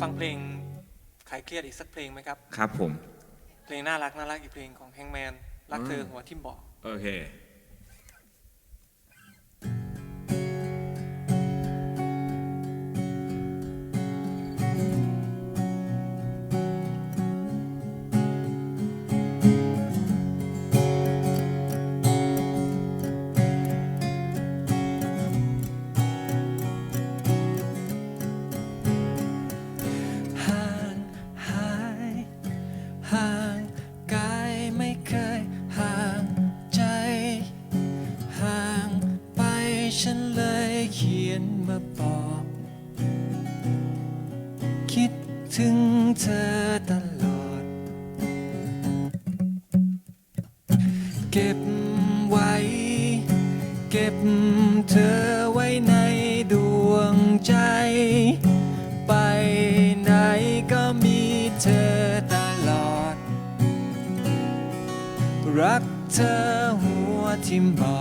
ฟังเพลงคลายเครียดอีกสักเพลงไหมครับ ครับผม เพลงน่ารักน่ารักอีกเพลงของแฮงแมนรักเธอหัวทิ่มบอก โอเค ฉันเลยเขียนมาบอก คิดถึงเธอตลอด เก็บไว้ เก็บเธอไว้ในดวงใจ ไปไหนก็มีเธอตลอด รักเธอหัวทิ่มบอ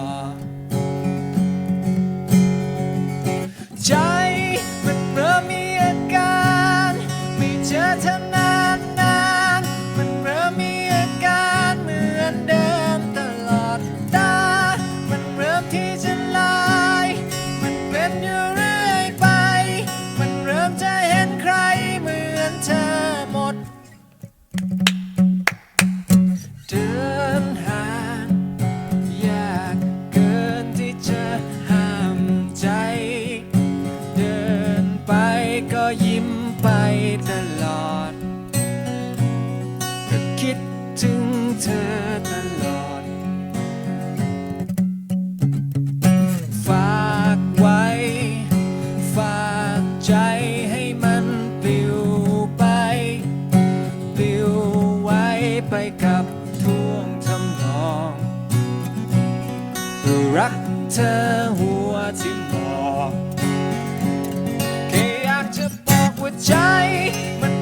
ก็ยิ้มไปตลอด ก็คิดถึงเธอตลอด ฝากไว้ ฝากใจให้มันปลิวไป ปลิวไว้ไปกับท่วงทำนองรักเธอหัวที่บอกแค่อยาก หัว่าใจมัน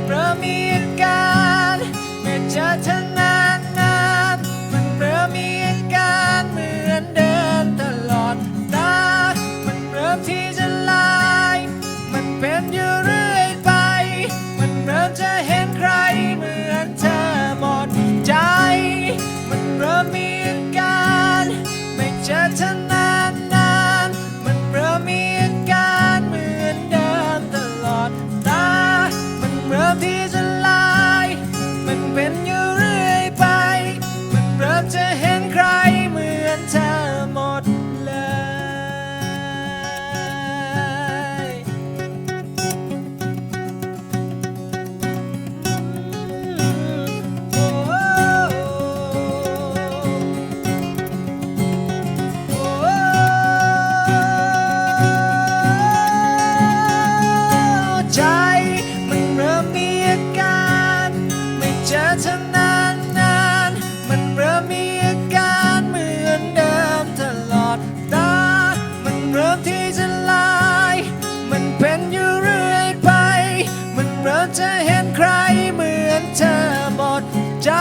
จะเห็นใครเหมือนเธอหมดใจ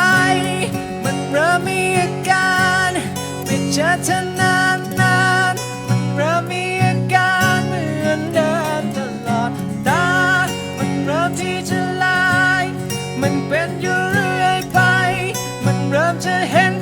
มันเริ่มมีอาการไม่เจอเธอนานนานมันเริ่มมีอาการเหมือนเดิมตลอดตา มันเริ่มที่จะลาย มันเป็นอยู่เรื่อยไป มันเริ่มจะเห็น